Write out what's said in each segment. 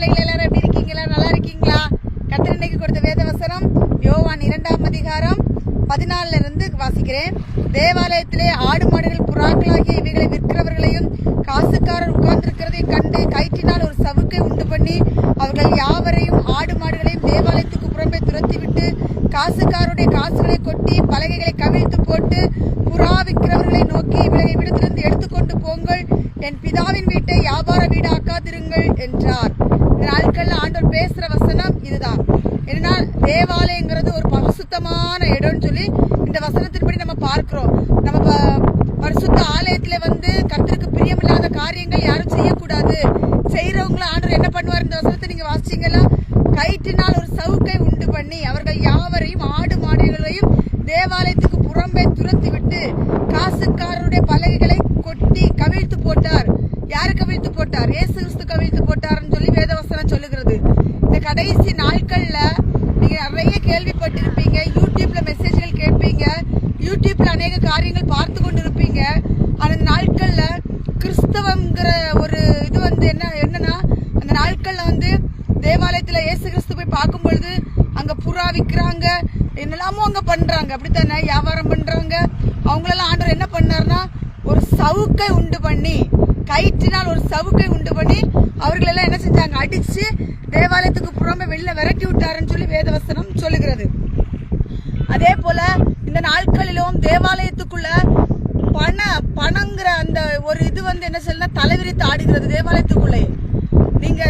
பிள்ளைகள் எல்லாரும் எப்படி இருக்கீங்களா? நல்லா இருக்கீங்களா? கத்தர் கொடுத்த வேத வசனம் யோவான் இரண்டாம் அதிகாரம் பதினாலுல இருந்து வாசிக்கிறேன். தேவாலயத்திலே ஆடு மாடுகள் புறாக்களாகிய இவைகளை விற்கிறவர்களையும் காசுக்காரர் உட்கார்ந்திருக்கிறதை கண்டு கயிற்றினால் ஒரு சவுக்கை உண்டு பண்ணி அவர்கள் யாவரையும் ஆடு மாடுகளையும் தேவாலயத்துக்கு புறம்பே துரத்திவிட்டு காசுக்காருடைய காசுகளை கொட்டி பலகைகளை கவிழ்த்து போட்டு புறா விற்கிறவர்களை நோக்கி இவர்களை விடத்திலிருந்து எடுத்துக்கொண்டு போங்கள். என் பிதாவின் வீட்டை வியாபார வீடு ஆக்காதிருங்கள் என்றார். இந்த நாட்கள் ஆண்டவர் பேசுற வசனம் இதுதான். என்னன்னா தேவாலயங்கிறது ஒரு பரிசுத்தமான இடம்னு சொல்லி இந்த வசனத்தின்படி நம்ம பார்க்கிறோம். நம்ம பரிசுத்த ஆலயத்துல வந்து கர்த்தருக்கு பிரியமில்லாத காரியங்கள் யாரும் செய்யக்கூடாது. செய்யறவங்கள ஆண்டவர் என்ன பண்ணுவார்? இந்த வசனத்தை நீங்க வாசிச்சீங்கல்ல கயிற்றினால் ஒரு சவுக்கை உண்டு பண்ணி அவர்கள் யாவரையும் ஆடு மாடுகளையும் தேவாலயத்துக்கு புறம்பே துரத்தி விட்டு காசுக்காரருடைய பலகைகளை கொட்டி கவிழ்த்து போட்டார் யாரு கவிழ்த்து போட்டார் இயேசு கிறிஸ்து கவிழ்த்து போட்டார்னு சொல்லி வேதவசனம் சொல்லுகிறது இந்த கடைசி நாட்கள்ல நீங்க நிறைய கேள்விப்பட்டிருப்பீங்க யூடியூப்ல மெசேஜ்கள் கேட்பீங்க யூடியூப்ல அநேக காரியங்கள் பார்த்து கொண்டு இருப்பீங்க அந்த நாட்களில் கிறிஸ்தவங்கிற ஒரு இது வந்து என்ன என்னன்னா அந்த நாட்களில் வந்து தேவாலயத்தில் இயேசு கிறிஸ்து போய் பார்க்கும் பொழுது அங்கே புறா விற்கிறாங்க என்னெல்லாமோ அங்கே பண்ணுறாங்க அப்படித்தானே? வியாபாரம் பண்ணுறாங்க அவங்களெல்லாம் ஆண்டவர் என்ன பண்ணாருன்னா ஒரு சவுக்கை உண்டு பண்ணி கயிற்றினால் ஒரு சவுக்கை உண்டு பண்ணி அவர்களெல்லாம் என்ன செஞ்சாங்க? அடித்து தேவாலயத்துக்கு புறமே வெளில விரட்டி விட்டாருன்னு சொல்லி வேதவசனம் சொல்லுகிறது அதே போல இந்த நாட்களிலும் தேவாலயத்துக்குள்ள பண பணங்கிற அந்த ஒரு இது வந்து என்ன சொல்லலாம் தலைவிரித்து ஆடுகிறது தேவாலயத்துக்குள்ளே நீங்க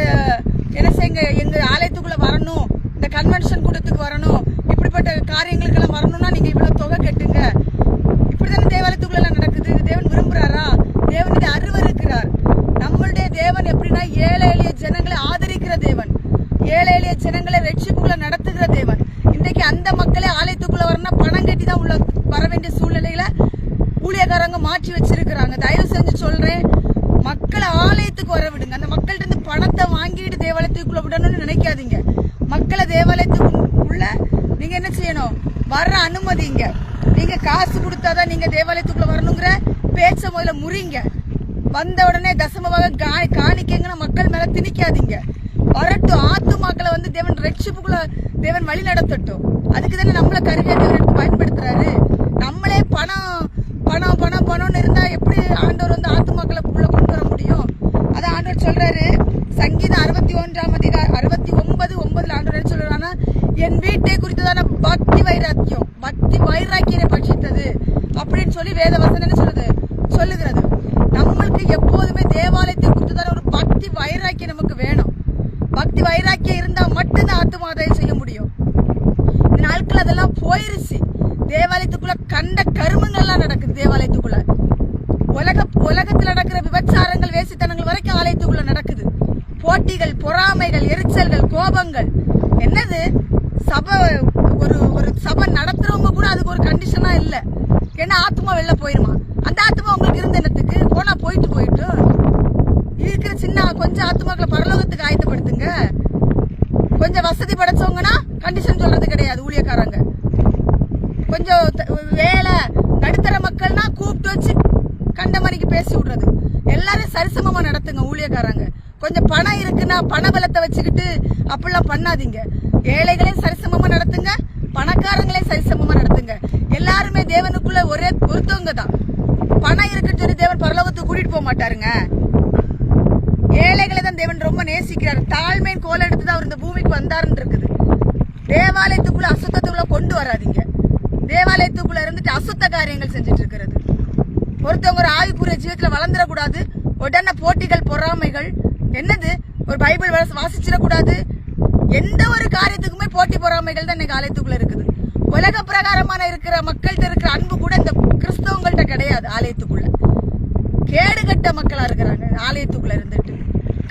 என்ன செய்யுங்க எங்க ஆலயத்துக்குள்ள வரணும் இந்த கன்வென்ஷன் கூட்டத்துக்கு வரணும் இப்படிப்பட்ட காரியங்களுக்கெல்லாம் வரணும்னா நீங்க இவ்வளவு தொகை கட்டுங்க இப்படிதானே தேவாலயத்துக்குள்ள எல்லாம் நடக்குது இது தேவன் விரும்புறாரா தேவன் இதை அருவருக்கிறார் நம்மளுடைய தேவன் எப்படின்னா ஏழை எளிய ஜனங்களை ஆதரிக்கிற தேவன் ஏழை எளிய ஜனங்களை ரட்சிப்புக்குள்ள நடத்துகிற தேவன் இன்றைக்கு அந்த மக்களே ஆலயத்துக்குள்ள வரணும்னா பணம் கட்டி தான் உள்ள வர வேண்டிய சூழ்நிலையில ஊழியக்காரங்க மாற்றி வச்சிருக்கிறாங்க தயவு செஞ்சு சொல்றேன் மக்களை ஆலயத்துக்கு வர விடுங்க அந்த மக்கள்கிட்ட இருந்து பணத்தை வாங்கிட்டு தேவாலயத்துக்குள்ள விடணும்னு நினைக்காதீங்க. மக்களை தேவாலயத்துக்கு உள்ள நீங்க என்ன செய்யணும்? வர்ற அனுமதிங்க நீங்க காசு கொடுத்தாதான் நீங்க தேவாலயத்துக்குள்ள வரணுங்கிற பேச்ச முதல்ல முறிங்க. வந்த உடனே தசமமாக காணிக்கங்கன்னு மக்கள் மேல திணிக்காதீங்க. வரட்டும் ஆத்துமாக்களை வந்து தேவன் ரட்சிப்புக்குள்ள தேவன் வழி நடத்தட்டும் அதுக்கு தானே நம்மள கருவியா தேவன் பயன்படுத்துறாரு. நம்ம பணம் பணம் பணம் பணம்னு இருந்தா எப்படி ஆண்டவர் வந்து ஆத்துமாக்களை உள்ள கொண்டு வர முடியும் அதான் ஆண்டவர் சொல்றாரு சங்கீதம் அறுபத்தி ஒன்றாம் அதிகாரம் அறுபத்தி ஒன்பது ஒன்பதுல ஆண்டவர் என்ன சொல்றாருன்னா என் வீட்டை குறித்ததான பக்தி வைராக்கியம் பக்தி வைராக்கியனை பட்சித்தது அப்படின்னு சொல்லி வேத வசனம் என்ன சொல்லுது சொல்லுகிறது நம்மளுக்கு எப்போதுமே தேவாலயத்தை குறித்ததான ஒரு பக்தி வைராக்கியம் நமக்கு வேணும் பக்தி வைராக்கியம் இருந்தால் மட்டும்தான் ஆத்துமாதாயம் செய்ய முடியும். இந்த நாட்கள் அதெல்லாம் போயிருச்சு. தேவாலயத்துக்குள்ள கண்ட கருமங்கள்லாம் நடக்குது தேவாலயத்துக்குள்ள. உலக உலகத்தில் நடக்கிற விபச்சாரங்கள் வேசித்தனங்கள் வரைக்கும் ஆலயத்துக்குள்ள நடக்குது. போட்டிகள் பொறாமைகள் எரிச்சல்கள் கோபங்கள். என்னது? சபை ஒரு ஒரு சபை நடத்துறவங்க கூட அதுக்கு ஒரு கண்டிஷனா இல்லை. ஏன்னா ஆத்மா வெளில போயிருமா அந்த ஆத்மா உங்களுக்கு இருந்த என்னத்துக்கு போனா போயிட்டு போயிட்டு இருக்கிற சின்ன கொஞ்சம் ஆத்மாக்களை பரலோகத்துக்கு ஆயத்தப்படுத்துங்க. கொஞ்சம் வசதி படைச்சவங்கன்னா கண்டிஷன் சொல்றது கிடையாது ஊழியக்காரங்க. கொஞ்சம் த- வேலை நடுத்தர மக்கள்னா கூப்பிட்டு வச்சு கண்ட மாதிரிக்கு பேசி விடுறது. எல்லாரும் சரிசமமா நடத்துங்க ஊழியக்காரங்க. கொஞ்சம் பணம் இருக்குன்னா பண பலத்தை வச்சுக்கிட்டு அப்படிலாம் பண்ணாதீங்க. ஏழைகளையும் சரிசமமா நடத்துங்க பணக்காரங்களையும் சரிசமமா நடத்துங்க. எல்லாருமே தேவனுக்குள்ள ஒரே ஒருத்தவங்க தான். பணம் இருக்குன்னு சொல்லி தேவன் பரலோகத்துக்கு கூட்டிட்டு போக மாட்டாருங்க. ஏழைகளை தேவன் ரொம்ப நேசிக்கிறார். தாழ்மையின் கோல எடுத்து தான் அவர் இந்த பூமிக்கு வந்தாருன்னு இருக்குது தேவாலயத்துக்குள்ள அசுத்தத்துக்குள்ள கொண்டு வராதீங்க. தேவாலயத்துக்குள்ள இருந்துட்டு அசுத்த காரியங்கள் செஞ்சுட்டு இருக்கிறது ஒருத்தவங்க ஒரு ஆவிக்குரிய ஜீவத்துல வளர்ந்துடக்கூடாது. உடனே போட்டிகள் பொறாமைகள். என்னது? ஒரு பைபிள் வாசி- வாசிச்சிடக்கூடாது. எந்த ஒரு காரியத்துக்குமே போட்டி பொறாமைகள் தான் இன்னைக்கு ஆலயத்துக்குள்ள இருக்குது. உலக பிரகாரமான இருக்கிற மக்கள்கிட்ட இருக்கிற அன்பு கூட இந்த கிறிஸ்தவங்கள்ட்ட கிடையாது ஆலயத்துக்குள்ள. கேடுகட்ட மக்களா இருக்கிறாங்க ஆலயத்துக்குள்ள இருந்துட்டு.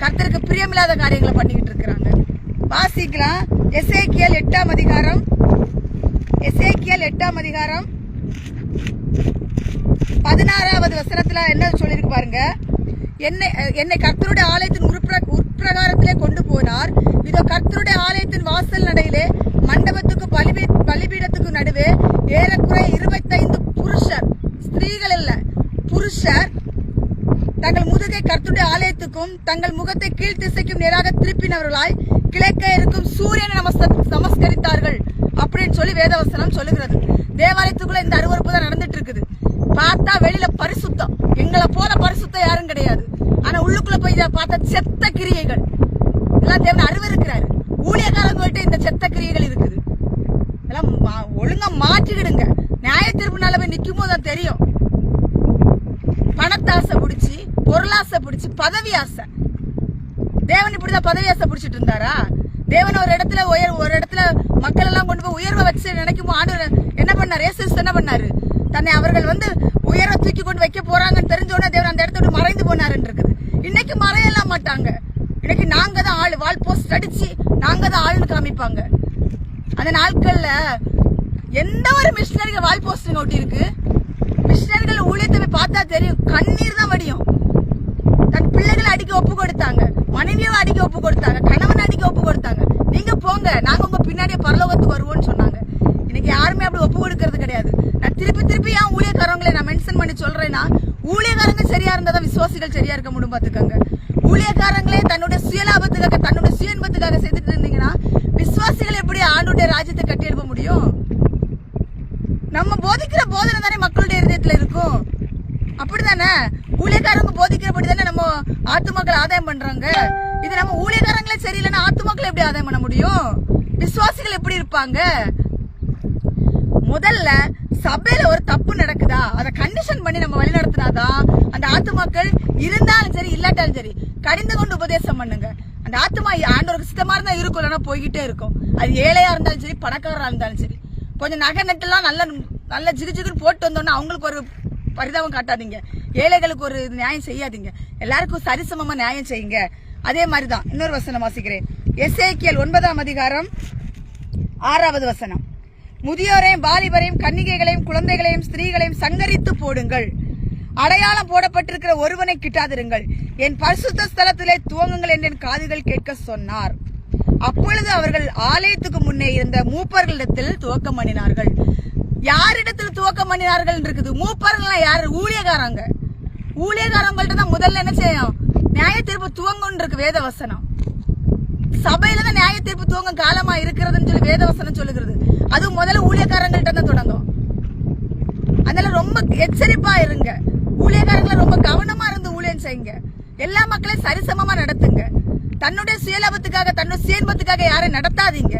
கர்த்தருக்கு பிரியமில்லாத காரியங்களை பண்ணிக்கிட்டு இருக்கிறாங்க. வாசிக்கலாம். எசேக்கியல் எட்டாம் அதிகாரம். எசேக்கியல் எட்டாம் அதிகாரம். பதினாறாவது வசனத்துல என்ன சொல்லியிருக்கு பாருங்க. என்னை என்னை கர்த்தருடைய ஆலயத்தின் உட்பிர உட்பிரகாரத்திலே கொண்டு போனார். இதோ கர்த்தருடைய ஆலயத்தின் வாசல் நடையிலே மண்டபத்துக்கு பலிபீ பலிபீடத்துக்கு நடுவே ஏறக்குறைய இருபத்தைந்து புருஷர் ஸ்திரீகள் இல்லை புருஷர் தங்கள் முதுகை கர்த்துடைய ஆலயத்துக்கும் தங்கள் முகத்தை கீழ் திசைக்கும் நேராக திருப்பினவர்களாய் கிழக்க இருக்கும் சூரியனை நமஸ் நமஸ்கரித்தார்கள் அப்படின்னு சொல்லி வேதவசனம் சொல்லுகிறது. தேவாலயத்துக்குள்ள இந்த அருவறுப்பு தான் நடந்துட்டு இருக்குது பார்த்தா வெளியில பரிசுத்தம். எங்களை போல பரிசுத்தம் யாரும் கிடையாது. ஆனா உள்ளுக்குள்ள போய் பார்த்தா செத்த கிரியைகள். எல்லாம் தேவன் அருவருக்கிறாரு. ஊழியக்கார இந்த செத்த கிரியைகள் இருக்குது எல்லாம் மா- ஒழுங்கா மாற்றிக்கிடுங்க நியாய தீர்ப்புனால போய் நிக்கும் போது தான் தெரியும் பணத்தாசை பிடிச்சி பொருளாசை பிடிச்சி பதவி ஆசை. தேவன் இப்படிதான் பதவி ஆசை பிடிச்சிட்டு இருந்தாரா? தேவன் ஒரு இடத்துல உயர் ஒரு இடத்துல மக்கள் எல்லாம் கொண்டு போய் உயர்வை வச்சு நினைக்கும் ஆண்டு என்ன பண்ணாரு? இயேசு என்ன பண்ணாரு? தன்னை அவர்கள் வந்து உயர தூக்கி கொண்டு வைக்க போறாங்கன்னு தெரிஞ்சோடனே தேவன் அந்த இடத்த விட்டு மறைந்து போனாருன்னு இருக்குது இன்னைக்கு மறையலாம் மாட்டாங்க. இன்னைக்கு நாங்க தான் ஆள். வால் போஸ்ட் அடிச்சு நாங்க தான் ஆள்னு காமிப்பாங்க. அந்த நாட்கள்ல எந்த ஒரு மிஷினரிகள் வால் போஸ்டிங் ஒட்டி இருக்கு? மிஷினரிகள் ஊழியத்தை பார்த்தா தெரியும். கண்ணீர் தான் வடியும். அடிக்க ஒப்பு கொடுத்தாங்க. மனைவியை அடிக்க ஒப்பு கொடுத்தாங்க. கணவன் அடிக்க ஒப்பு கொடுத்தாங்க. நீங்க போங்க. நாங்க உங்க பின்னாடியே பரலோகத்துக்கு வருவோம்னு சொன்னாங்க. இன்னைக்கு யாருமே அப்படி ஒப்பு கொடுக்கறது கிடையாது. நான் திருப்பி திருப்பி ஏன் ஊழியக்காரங்களை நான் மென்ஷன் பண்ணி சொல்றேன்னா ஊழியக்காரங்க சரியா இருந்தா தான் விசுவாசிகள் சரியா இருக்க முடியும் பாத்துக்கோங்க ஊழியக்காரங்களே தன்னுடைய சுயலாபத்துக்காக தன்னுடைய சுயன்பத்துக்காக செய்துட்டு இருந்தீங்கன்னா விசுவாசிகள் எப்படி ஆண்டுடைய ராஜ்யத்தை கட்டி எழுப்ப முடியும்? நம்ம போதிக்கிற போதனை தானே மக்களுடைய இருதயத்துல இருக்கும். அப்படிதானே ஊழியக்காரங்க போதிக்கிறபடி தானே நம்ம ஆத்துமாக்களை ஆதாயம் பண்றாங்க? இது நம்ம ஊழியக்காரங்களே சரியில்லைன்னா ஆத்துமாக்களை எப்படி ஆதாயம் பண்ண முடியும்? விசுவாசிகள் எப்படி இருப்பாங்க? முதல்ல சபையில ஒரு தப்பு நடக்குதா? அதை கண்டிஷன் பண்ணி நம்ம வழி நடத்தினாதான் அந்த ஆத்துமாக்கள் இருந்தாலும் சரி இல்லாட்டாலும் சரி கடிந்து கொண்டு உபதேசம் பண்ணுங்க. அந்த ஆத்துமா ஆண்டவருக்கு சித்தமா இருந்தா இருக்கும் இல்லைன்னா போய்கிட்டே இருக்கும். அது ஏழையா இருந்தாலும் சரி பணக்காரரா இருந்தாலும் சரி. கொஞ்சம் நகை நட்டுலாம் நல்ல நல்ல ஜிகு ஜிகுன்னு போட்டு வந்தோன்னா அவங்களுக்கு ஒரு பரிதாபம் காட்டாதீங்க. ஏழைகளுக்கு ஒரு நியாயம் செய்யாதீங்க. எல்லாருக்கும் சரிசமமா நியாயம் செய்யுங்க. அதே மாதிரிதான் இன்னொரு வசனம் வாசிக்கிறேன். எஸ்ஏக்கியல் ஒன்பதாம் அதிகாரம் ஆறாவது வசனம். முதியோரையும் வாலிபரையும் கன்னிகைகளையும் குழந்தைகளையும் ஸ்திரீகளையும் சங்கரித்து போடுங்கள். அடையாளம் போடப்பட்டிருக்கிற ஒருவனை கிட்டாதிருங்கள். என் பரிசுத்த ஸ்தலத்திலே துவங்குங்கள் என்று என் காதுகள் கேட்க சொன்னார். அப்பொழுது அவர்கள் ஆலயத்துக்கு முன்னே இருந்த மூப்பர்களிடத்தில் துவக்கம் பண்ணினார்கள். யாரிடத்தில் துவக்கம் பண்ணினார்கள் இருக்குது? மூப்பர்கள் யாரு? ஊழியக்காரங்க. ஊழியக்காரங்கள்ட்ட தான் முதல்ல என்ன செய்யும் நியாய தீர்ப்பு துவங்கும் இருக்கு வேத வசனம் சபையில தான் நியாய தீர்ப்பு துவங்கும் காலமா இருக்கிறதுன்னு சொல்லி வேதவசனம் சொல்லுகிறது. அது முதல்ல ஊழியக்காரங்கள்ட்ட தான் தொடங்கும். அதனால ரொம்ப எச்சரிப்பா இருங்க. ஊழியக்காரங்களை ரொம்ப கவனமா இருந்து ஊழியம் செய்யுங்க. எல்லா மக்களையும் சரிசமமா நடத்துங்க. தன்னுடைய சுயலாபத்துக்காக தன்னுடைய சுயன்பத்துக்காக யாரையும் நடத்தாதீங்க.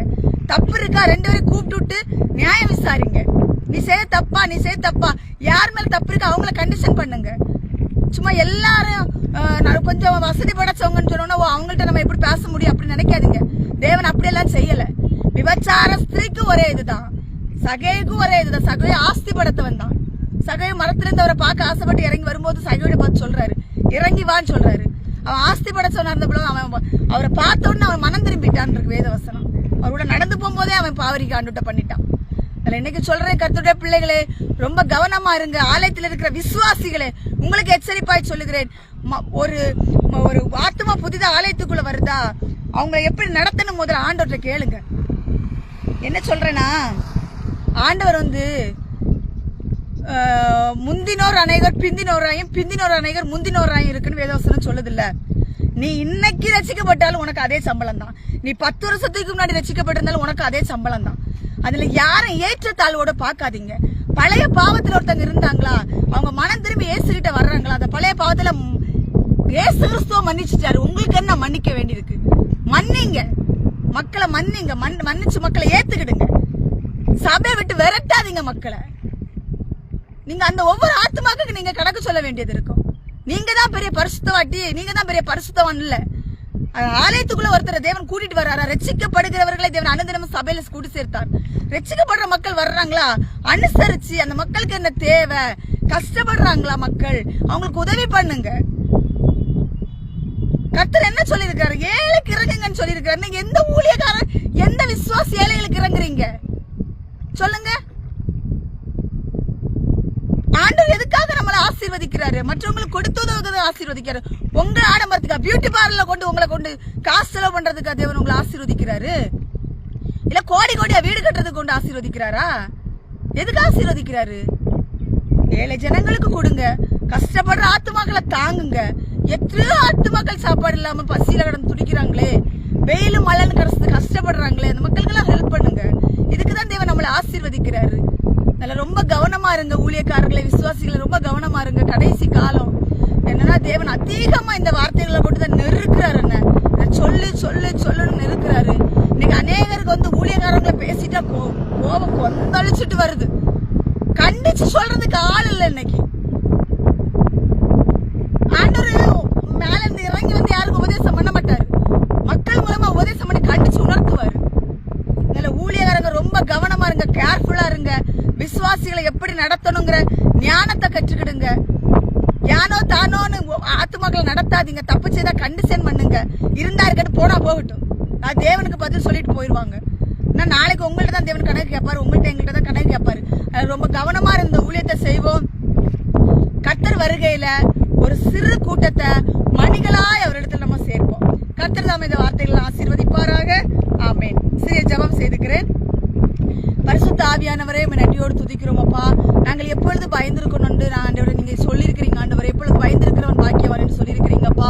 தப்பு இருக்கா ரெண்டு பேரும் கூப்பிட்டு நியாயம் விசாரிங்க. நீ செய்ய தப்பா நீ செய்ய தப்பா. யார் மேல தப்பு இருக்கா அவங்கள கண்டிஷன் பண்ணுங்க. சும்மா எல்லாரும் நான் கொஞ்சம் வசதி படைச்சவங்கன்னு சொன்னோன்னா ஓ, அவங்கள்ட்ட நம்ம எப்படி பேச முடியும் அப்படின்னு நினைக்காதீங்க. தேவன் அப்படியெல்லாம் செய்யல. விபச்சார ஸ்திரீக்கு ஒரே இதுதான். சகைக்கும் ஒரே இதுதான். சகை ஆஸ்தி படத்தவன் தான். சகை மரத்திலிருந்து அவரை பார்க்க ஆசைப்பட்டு இறங்கி வரும்போது சகையோட பார்த்து சொல்றாரு. இறங்கி வான்னு சொல்றாரு. அவன் ஆஸ்தி படைச்சவனா இருந்த அவன் அவரை பார்த்த உடனே அவன் மனம் திரும்பிட்டான் இருக்கு வேதவசனம் அவரோட நடந்து போகும்போதே அவன் பாவரிக்கு ஆண்டுட்ட பண்ணிட்டான். அதுல இன்னைக்கு சொல்றேன் கருத்துடைய பிள்ளைகளே ரொம்ப கவனமா இருங்க. ஆலயத்தில் இருக்கிற விசுவாசிகளே உங்களுக்கு எச்சரிப்பாய் சொல்லுகிறேன். ம- ஒரு ஒரு ஆத்மா புதித ஆலயத்துக்குள்ள வருதா? அவங்க எப்படி நடத்தணும் முதல்ல ஆண்டவர்கிட்ட கேளுங்க. என்ன சொல்றேன்னா ஆண்டவர் வந்து முந்தினோர் அநேகர் பிந்தினோராயும் பிந்தினோர் அநேகர் முந்தினோராயும் இருக்குன்னு வேதவசனம் சொல்லுதில்ல. நீ இன்னைக்கு ரசிக்கப்பட்டாலும் உனக்கு அதே சம்பளம் தான். நீ பத்து வருஷத்துக்கு முன்னாடி ரசிக்கப்பட்டிருந்தாலும் உனக்கு அதே சம்பளம் தான். அதுல யாரும் ஏற்றத்தாழ்வோட பார்க்காதீங்க. பழைய பாவத்தில் ஒருத்தங்க இருந்தாங்களா அவங்க மனம் திரும்பி ஏசுகிட்ட வர்றாங்களா அந்த பழைய பாவத்தில் ஏசு கிறிஸ்துவ மன்னிச்சுட்டாரு. உங்களுக்கு என்ன மன்னிக்க வேண்டியிருக்கு? மன்னிங்க. மக்களை மன்னிங்க. மன் மன்னிச்சு மக்களை ஏத்துக்கிடுங்க. சபையை விட்டு விரட்டாதீங்க மக்களை. நீங்க அந்த ஒவ்வொரு ஆத்மாக்கு நீங்க கணக்கு சொல்ல வேண்டியது இருக்கும். நீங்க தான் பெரிய பரிசுத்தவாட்டி நீங்க தான் பெரிய பரிசுத்தவான் இல்லை. ஆலயத்துக்குள்ள ஒருத்தர் தேவன் கூட்டிட்டு வர்றாரா? ரட்சிக்கப்படுகிறவர்களை தேவன் அனுதினமும் சபையில கூட்டி சேர்த்தார். ரட்சிக்கப்படுற மக்கள் வர்றாங்களா? அனுசரிச்சு அந்த மக்களுக்கு என்ன தேவை? கஷ்டப்படுறாங்களா மக்கள்? அவங்களுக்கு உதவி பண்ணுங்க. கர்த்தர் என்ன சொல்லியிருக்காரு ஏழைக்கு இறங்குங்கன்னு சொல்லியிருக்காரு எந்த ஊழியக்காரர் எந்த விசுவாசி ஏழைகளுக்கு இறங்குறீங்க? சொல்லுங்க ஆண்டவர் எதுக்காக நம்மளை ஆசீர்வதிக்கிறாரு. மற்றவங்களுக்கு கொடுத்து உதவுறதை ஆசீர்வதிக்கிறாரு. உங்களை ஆடம்பரத்துக்கா பியூட்டி பார்லர்ல கொண்டு உங்களை கொண்டு காசு செலவு பண்றதுக்கா தேவன் உங்களை ஆசீர்வதிக்கிறாரு. இல்ல கோடி கோடியா வீடு கட்டுறதுக்கு கொண்டு ஆசீர்வதிக்கிறாரா? எதுக்கு ஆசீர்வதிக்கிறாரு? ஏழை ஜனங்களுக்கு கொடுங்க. கஷ்டப்படுற ஆத்துமாக்களை தாங்குங்க. எத்தனையோ ஆத்துமக்கள் சாப்பாடு இல்லாம பசியில கடந்து துடிக்கிறாங்களே. வெயிலும் மழைன்னு கிடச்சது கஷ்டப்படுறாங்களே. அந்த மக்களுக்கெல்லாம் ஹெல்ப் பண்ணுங்க. இதுக்கு தான் தேவன் நம்மளை ஆசீர்வதிக்கிறாரு. அதில் ரொம்ப கவனமாக இருங்க ஊழியக்காரர்களை விசுவாசிகளை ரொம்ப கவனமாக இருங்க. கடைசி காலம் என்னன்னா தேவன் அதிகமாக இந்த வார்த்தைகளை போட்டு தான் நெருக்கிறாரு என்ன இதை சொல்லு சொல்லு சொல்லுன்னு நெருக்கிறாரு இன்னைக்கு அநேகருக்கு வந்து ஊழியக்காரங்களை பேசிட்டா கோ- கோபம் கொந்தளிச்சுட்டு வருது கண்டிச்சு சொல்றதுக்கு ஆள் இல்லை இன்னைக்கு ஆண்டவர் மேல இருந்து இறங்கி வந்து யாருக்கும் உபதேசம் பண்ண மாட்டாரு மக்கள் மூலமா உபதேசம் பண்ணி கண்டிச்சு உணர்த்துவாரு இதுல ஊழியக்காரங்க ரொம்ப கவனமா இருங்க கேர்ஃபுல்லா இருங்க விசுவாசிகளை எப்படி நடத்தணுங்கிற ஞானத்தை கற்றுக்கிடுங்க. யானோ தானோன்னு ஆத்துமக்களை நடத்தாதீங்க. தப்பு செய்தா கண்டிஷன் பண்ணுங்க. இருந்தா இருக்கட்டும் போனா போகட்டும். நான் தேவனுக்கு பதில் சொல்லிட்டு போயிடுவாங்க நான் நாளைக்கு உங்கள்ட்ட தான் தேவன் கணக்கு கேட்பாரு உங்கள்ட்ட எங்கள்கிட்ட தான் கணக்கு கேட்பாரு ரொம்ப கவனமா இருந்த ஊழியத்தை செய்வோம். கத்தர் வருகையில ஒரு சிறு கூட்டத்தை மணிகளாய் அவரிடத்தில் நம்ம சேர்ப்போம். கத்தர் தாம் இந்த வார்த்தைகளை ஆசீர்வதிப்பாராக. ஆமேன். சிறிய ஜெபம் செய்துக்கிறேன். ஆவியானவரே உம்மை நன்றியோடு துதிக்கிறோம் அப்பா நாங்கள் எப்பொழுது பயந்திருக்கணும் ஆண்டவரை நீங்க சொல்லியிருக்கிறீங்க ஆண்டவர். எப்பொழுது பயந்திருக்கிறவன் பாக்கியவான் என்று சொல்லியிருக்கிறீங்கப்பா.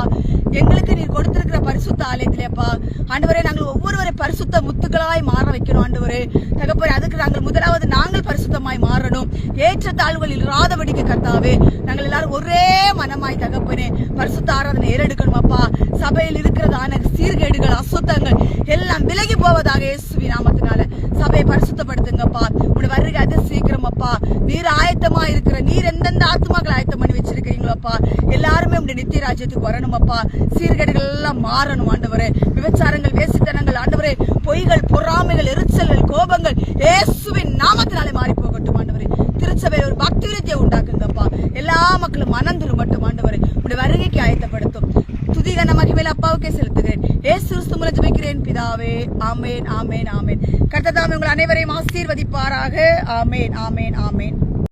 எங்களுக்கு நீர் கொடுத்திருக்கிற பரிசுத்த ஆலயத்திலேப்பா. ஆண்டவரே நாங்கள் ஒவ்வொருவரை பரிசுத்த முத்துக்களாய் மாற வைக்கணும் ஆண்டவரே. தகப்பரே அதுக்கு நாங்கள் முதலாவது நாங்கள் பரிசுத்தமாய் மாறணும். ஏற்ற தாழ்வுகள் இல்லாதபடிக்கு கர்த்தாவே நாங்கள் எல்லாரும் ஒரே மனமாய் தகப்பனே பரிசுத்த ஆராதனை ஏறெடுக்கணும் அப்பா சபையில் இருக்கிறதான சீர்கேடுகள் அசுத்தங்கள் எல்லாம் விலகி போவதாக இயேசுவி நாமத்தினால. சபையை பரிசுத்தப்படுத்துங்கப்பா உடைய வருகை அது சீக்கிரம் அப்பா. நீர் ஆயத்தமா இருக்கிற நீர் எந்தெந்த ஆத்மாக்கள் ஆயத்தம் பண்ணி வச்சிருக்கிறீங்களோப்பா எல்லாருமே உடைய நித்திய ராஜ்யத்துக்கு வரணும் அப்பா. சீர்கேடுகள் எல்லாம் மாறணும் ஆண்டவரே. விபச்சாரங்கள் வேசித்தனங்கள் ஆண்டவரே. பொய்கள் பொறாமைகள் எரிச்சல்கள் கோபங்கள் இயேசுவின் நாமத்தினாலே மாறி போகட்டும் ஆண்டவரே. திருச்சபை ஒரு பக்தி விருத்தியை உண்டாக்குங்கப்பா எல்லா மக்களும் மனம் திரும்பட்டும் ஆண்டவரே. உடைய வருகைக்கு ஆயத்தப்படுத்தும் துதிகன மகிமையில் அப்பாவுக்கே செலுத்துகிறேன். ஏசு மூலம் ஜெபிக்கிறேன் பிதாவே. ஆமேன் ஆமேன் ஆமேன். கர்த்ததாமே உங்கள் அனைவரையும் ஆசீர்வதிப்பாராக. ஆமேன் ஆமேன் ஆமேன்.